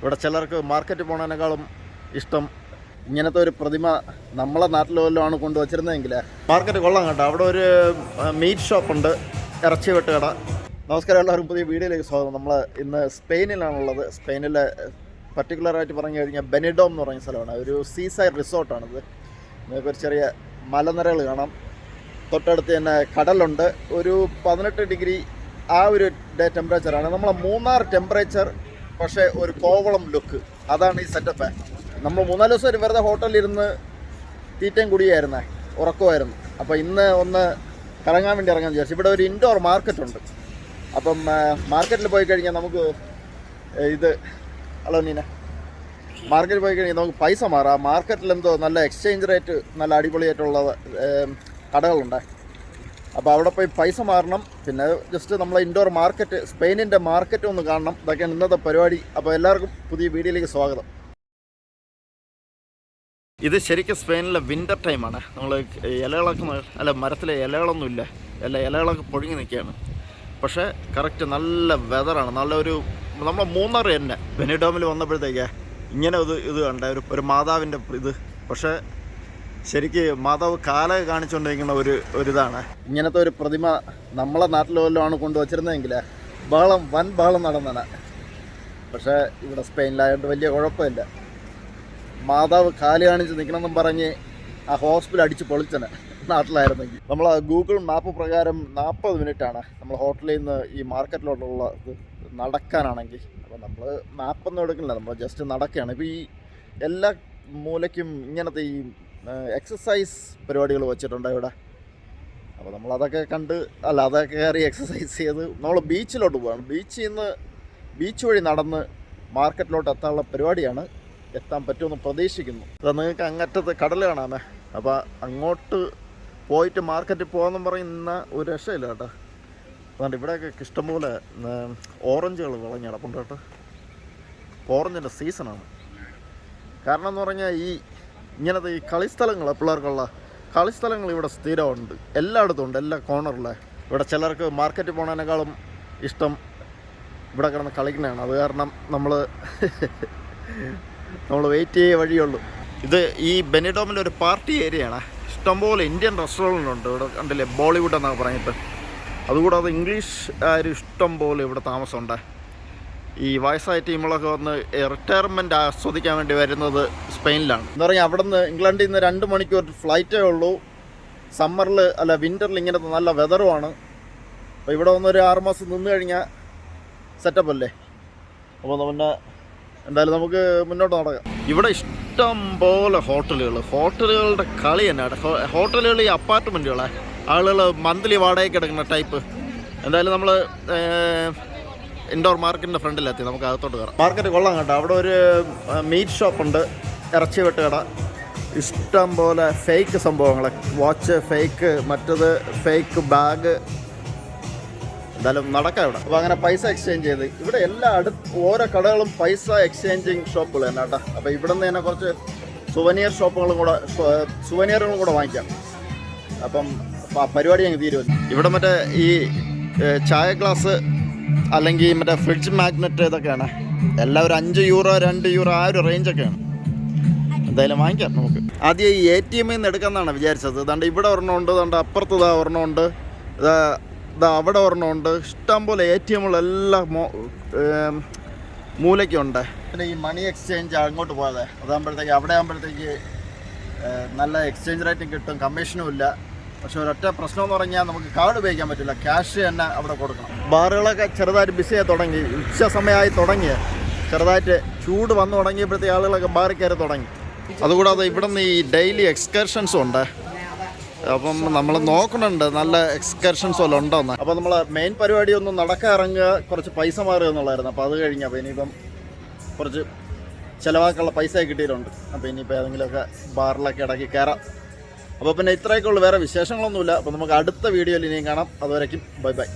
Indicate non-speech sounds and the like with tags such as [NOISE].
ഇവിടെ ചിലർക്ക് മാർക്കറ്റ് പോണതിനേക്കാളും ഇഷ്ടം ഇങ്ങനത്തെ ഒരു പ്രതിമ നമ്മളെ നാട്ടിൽ വല്ലതുമാണ് കൊണ്ടുവച്ചിരുന്നതെങ്കിൽ മാർക്കറ്റ് കൊള്ളാം കേട്ടോ. അവിടെ ഒരു മീറ്റ് ഷോപ്പുണ്ട് ഇറച്ചി വെട്ടുകട. നമസ്കാരം എല്ലാവരും പുതിയ വീഡിയോയിലേക്ക് സ്വാഗതം. നമ്മൾ ഇന്ന് സ്പെയിനിലാണുള്ളത്. സ്പെയിനിലെ പർട്ടിക്കുലറായിട്ട് പറഞ്ഞു കഴിഞ്ഞാൽ ബെനിഡോം എന്ന് പറഞ്ഞ സ്ഥലമാണ്. ഒരു സീസൈഡ് റിസോർട്ടാണിത് നിങ്ങൾക്ക് ഒരു ചെറിയ മലനിരകൾ കാണാം. തൊട്ടടുത്ത് തന്നെ കടലുണ്ട്. ഒരു പതിനെട്ട് ഡിഗ്രി ആ ഒരു ഡേ ടെമ്പറേച്ചറാണ് നമ്മളെ മൂന്നാർ ടെമ്പറേച്ചർ പക്ഷേ ഒരു കോവളം ലുക്ക് അതാണ് ഈ സെറ്റപ്പ് നമ്മൾ മൂന്നാൽ ദിവസം ഒരു വെറുതെ ഹോട്ടലിൽ ഇരുന്ന് തീറ്റയും കുടിയായിരുന്നേ. ഉറക്കമായിരുന്നു. അപ്പോൾ ഇന്ന് ഒന്ന് കറങ്ങാൻ വേണ്ടി ഇറങ്ങാൻ വിചാരിച്ചു. ഇവിടെ ഒരു ഇൻഡോർ മാർക്കറ്റ് ഉണ്ട്. അപ്പം മാർക്കറ്റിൽ പോയി കഴിഞ്ഞാൽ നമുക്ക് ഇത് ഹലോ നീന. മാർക്കറ്റിൽ പോയി കഴിഞ്ഞാൽ നമുക്ക് പൈസ മാറാം. മാർക്കറ്റിൽ എന്തോ നല്ല എക്സ്ചേഞ്ച് റേറ്റ് നല്ല അടിപൊളിയായിട്ടുള്ള കടകളുണ്ട്. അപ്പോൾ അവിടെ പോയി പൈസ മാറണം. പിന്നെ ജസ്റ്റ് നമ്മളെ ഇൻഡോർ മാർക്കറ്റ് സ്പെയിനിന്റെ മാർക്കറ്റ് ഒന്ന് കാണണം. ഇതൊക്കെയാണ് ഇന്നത്തെ പരിപാടി. അപ്പോൾ എല്ലാവർക്കും പുതിയ വീഡിയോയിലേക്ക് സ്വാഗതം. ഇത് ശരിക്കും സ്പെയിനിലെ വിന്റർ ടൈമാണ് നമ്മൾ ഇലകളൊക്കെ അല്ല മരത്തിലെ ഇലകളൊന്നും ഇല്ല അല്ല ഇലകളൊക്കെ പൊഴുങ്ങി നിൽക്കുകയാണ്. പക്ഷേ കറക്റ്റ് നല്ല വെതറാണ് നല്ലൊരു നമ്മൾ മൂന്നാർ തന്നെ. ബെനിഡോമിൽ വന്നപ്പോഴത്തേക്ക് ഇങ്ങനെ ഇത് ഇത് കണ്ട. ഒരു ഒരു മാതാവിന്റെ ഇത്. പക്ഷേ ശരിക്ക് മാതാവ് കാല കാണിച്ചുകൊണ്ടിരിക്കുന്ന ഒരു ഒരിതാണ്. ഇങ്ങനത്തെ ഒരു പ്രതിമ നമ്മളെ നാട്ടിലുമാണ് കൊണ്ടുവച്ചിരുന്നതെങ്കിൽ ബഹളം വൻ ബഹളം നടന്നതാണ്. പക്ഷേ ഇവിടെ സ്പെയിനിലായതുകൊണ്ട് വലിയ കുഴപ്പമില്ല. മാതാവ് കാൽ കാണിച്ച് നിൽക്കണമെന്നും പറഞ്ഞ് ആ ഹോസ്പിറ്റൽ അടിച്ച് പൊളിച്ചന് നാട്ടിലായിരുന്നെങ്കിൽ. നമ്മൾ ഗൂഗിൾ മാപ്പ് പ്രകാരം നാൽപ്പത് മിനിറ്റാണ് നമ്മൾ ഹോട്ടലിൽ നിന്ന് ഈ മാർക്കറ്റിലോട്ടുള്ള ഇത് നടക്കാനാണെങ്കിൽ. അപ്പോൾ നമ്മൾ മാപ്പൊന്നും എടുക്കില്ല നമ്മൾ ജസ്റ്റ് നടക്കുകയാണ്. ഇപ്പോൾ ഈ എല്ലാ മൂലയ്ക്കും ഇങ്ങനത്തെ ഈ എക്സസൈസ് പരിപാടികൾ വെച്ചിട്ടുണ്ട് ഇവിടെ. അപ്പോൾ നമ്മളതൊക്കെ കണ്ട് അല്ല അതൊക്കെ കയറി എക്സസൈസ് ചെയ്ത് നമ്മൾ ബീച്ചിലോട്ട് പോവാണ്. ബീച്ചിൽ നിന്ന് ബീച്ച് വഴി നടന്ന് മാർക്കറ്റിലോട്ട് എത്താനുള്ള പരിപാടിയാണ് എത്താൻ പറ്റുമെന്ന് പ്രതീക്ഷിക്കുന്നു. അപ്പോൾ നിങ്ങൾക്ക് അങ്ങറ്റത്ത് കടൽ കാണാമേ. അപ്പോൾ അങ്ങോട്ട് പോയിട്ട് മാർക്കറ്റിൽ പോകാമെന്ന് പറയുന്ന ഒരു രക്ഷയില്ല കേട്ടോ. അതുകൊണ്ട് ഇവിടെയൊക്കെ ഇഷ്ടംപോലെ ഓറഞ്ചുകൾ വിളഞ്ഞ് കിടപ്പുണ്ട് കേട്ടോ. ഓറഞ്ചിന്റെ സീസണാണ് കാരണം എന്ന് പറഞ്ഞാൽ ഈ ഇങ്ങനത്തെ ഈ കളിസ്ഥലങ്ങൾ പിള്ളേർക്കുള്ള കളിസ്ഥലങ്ങൾ ഇവിടെ സ്ഥിരമുണ്ട്. എല്ലായിടത്തും ഉണ്ട്. എല്ലാ കോർണറിലെ ഇവിടെ ചിലർക്ക് മാർക്കറ്റിൽ പോണതിനേക്കാളും ഇഷ്ടം ഇവിടെ കിടന്ന് കളിക്കുന്നതാണ്. അത് കാരണം നമ്മൾ [LAUGHS] നമ്മൾ വെയിറ്റ് ചെയ്യേ വഴിയുള്ളൂ. ഇത് ഈ ബെനിഡോമിന്റെ ഒരു പാർട്ടി ഏരിയയാണ് ഇഷ്ടംപോലെ ഇന്ത്യൻ റെസ്റ്റോറന്റ് ഉണ്ട്. ഇവിടെ കണ്ടില്ലേ? ബോളിവുഡ് എന്നൊക്കെ പറഞ്ഞിട്ട്. അതുകൂടാതെ ഇംഗ്ലീഷ് ആരും ഇഷ്ടം പോലെ ഇവിടെ താമസമുണ്ട്. ഈ വയസ്സായ ടീമുകളൊക്കെ വന്ന് റിട്ടയർമെന്റ് ആസ്വദിക്കാൻ വേണ്ടി വരുന്നത് സ്പെയിനിലാണ്. എന്ന് പറഞ്ഞാൽ അവിടെ നിന്ന് ഇംഗ്ലണ്ടിൽ നിന്ന് രണ്ട് മണിക്കൂർ ഫ്ലൈറ്റേ ഉള്ളൂ. സമ്മറിൽ അല്ല വിന്ററിൽ ഇങ്ങനത്തെ നല്ല വെതറുമാണ് അപ്പോൾ ഇവിടെ വന്നൊരു ആറുമാസം നിന്ന് കഴിഞ്ഞാൽ സെറ്റപ്പ് അല്ലേ? അപ്പോൾ പിന്നെ എന്തായാലും നമുക്ക് മുന്നോട്ട് നടക്കാം. ഇവിടെ ഇഷ്ടം പോലെ ഹോട്ടലുകൾ. ഹോട്ടലുകളുടെ കളി തന്നെയാണ് ഹോട്ടലുകൾ ഈ അപ്പാർട്ട്മെന്റുകളെ ആളുകൾ മന്ത്ലി വാടകയ്ക്ക് എടുക്കുന്ന ടൈപ്പ് എന്തായാലും നമ്മൾ ഇൻഡോർ മാർക്കറ്റിന്റെ ഫ്രണ്ടിലെത്തി. നമുക്ക് അകത്തോട്ട് കയറാം. മാർക്കറ്റ് കൊള്ളാം കേട്ടോ. അവിടെ ഒരു മീറ്റ് ഷോപ്പുണ്ട് ഇറച്ചി വെട്ടുകട. ഇഷ്ടം പോലെ ഫേക്ക് സംഭവങ്ങൾ വാച്ച് ഫേക്ക് മറ്റത് ഫേക്ക് ബാഗ് എന്തായാലും നടക്കാം ഇവിടെ. അപ്പോൾ അങ്ങനെ പൈസ എക്സ്ചേഞ്ച് ചെയ്ത്. ഇവിടെ എല്ലാ അടു ഓരോ കടകളും പൈസ എക്സ്ചേഞ്ചിങ് ഷോപ്പുകൾ തന്നെ കേട്ടോ. അപ്പോൾ ഇവിടെ നിന്ന് തന്നെ കുറച്ച് സുവനിയർ ഷോപ്പുകളും കൂടെ സുവനിയറുകളും കൂടെ വാങ്ങിക്കാം. അപ്പം പരിപാടി ഞങ്ങൾ തീരുമല്ലോ ഇവിടെ മറ്റേ ഈ ചായ ഗ്ലാസ് അല്ലെങ്കിൽ മറ്റേ ഫ്രിഡ്ജ് മാഗ്നറ്റ് ഇതൊക്കെയാണ്. എല്ലാം ഒരു അഞ്ച് യൂറോ രണ്ട് യൂറോ ആ ഒരു റേഞ്ചൊക്കെയാണ് എന്തായാലും വാങ്ങിക്കാം നമുക്ക്. ആദ്യം ഈ എ ടി എമ്മിൽ നിന്ന് എടുക്കാമെന്നാണ് വിചാരിച്ചത്. ദാണ്ട് ഇവിടെ ഒരെണ്ണമുണ്ട് ദാണ്ട് അപ്പുറത്ത് ഇതാ ഒരെണ്ണമുണ്ട് ഇതാ ഇതാ അവിടെ ഒരെണ്ണമുണ്ട് ഇഷ്ടം പോലെ എ ടി എമ്മുകളെല്ലാം മോ മൂലയ്ക്കുണ്ട്. പിന്നെ ഈ മണി എക്സ്ചേഞ്ച് അങ്ങോട്ട് പോയതേ അതാകുമ്പോഴത്തേക്ക് അവിടെ ആകുമ്പോഴത്തേക്ക് നല്ല എക്സ്ചേഞ്ച് റേറ്റും കിട്ടും കമ്മീഷനും ഇല്ല. പക്ഷെ ഒരൊറ്റ പ്രശ്നം എന്ന് പറഞ്ഞാൽ നമുക്ക് കാർഡ് ഉപയോഗിക്കാൻ പറ്റില്ല. ക്യാഷ് തന്നെ അവിടെ കൊടുക്കണം. ബാറുകളൊക്കെ ചെറുതായിട്ട് ബിസിയായി തുടങ്ങി. ഉച്ച സമയമായി തുടങ്ങി ചെറുതായിട്ട് ചൂട് വന്നു തുടങ്ങിയപ്പോഴത്തേക്ക് ആളുകളൊക്കെ ബാറിൽ കയറി തുടങ്ങി. അതുകൂടാതെ ഇവിടെ നിന്ന് ഈ ഡെയിലി എക്സ്കർഷൻസും ഉണ്ട്. അപ്പം നമ്മൾ നോക്കണുണ്ട് നല്ല എക്സ്കർഷൻസ് പോലെ ഉണ്ടോന്ന്. അപ്പം നമ്മൾ മെയിൻ പരിപാടി ഒന്ന് നടക്കാൻ ഇറങ്ങുക കുറച്ച് പൈസ മാറുക എന്നുള്ളതായിരുന്നു അപ്പോൾ അത് കഴിഞ്ഞ് അപ്പോൾ ഇനിയിപ്പം കുറച്ച് ചിലവാക്കുള്ള പൈസ കിട്ടിയിട്ടുണ്ട്. അപ്പോൾ ഇനിയിപ്പോൾ ഏതെങ്കിലുമൊക്കെ ബാറിലൊക്കെ ഇടയ്ക്ക് കയറാം. അപ്പോൾ പിന്നെ ഇത്രയൊക്കെ ഉള്ളൂ. വേറെ വിശേഷങ്ങളൊന്നുമില്ല. അപ്പോൾ നമുക്ക് അടുത്ത വീഡിയോയിൽ ഇനിയും കാണാം. അതുവരേക്കും ബൈ ബൈ.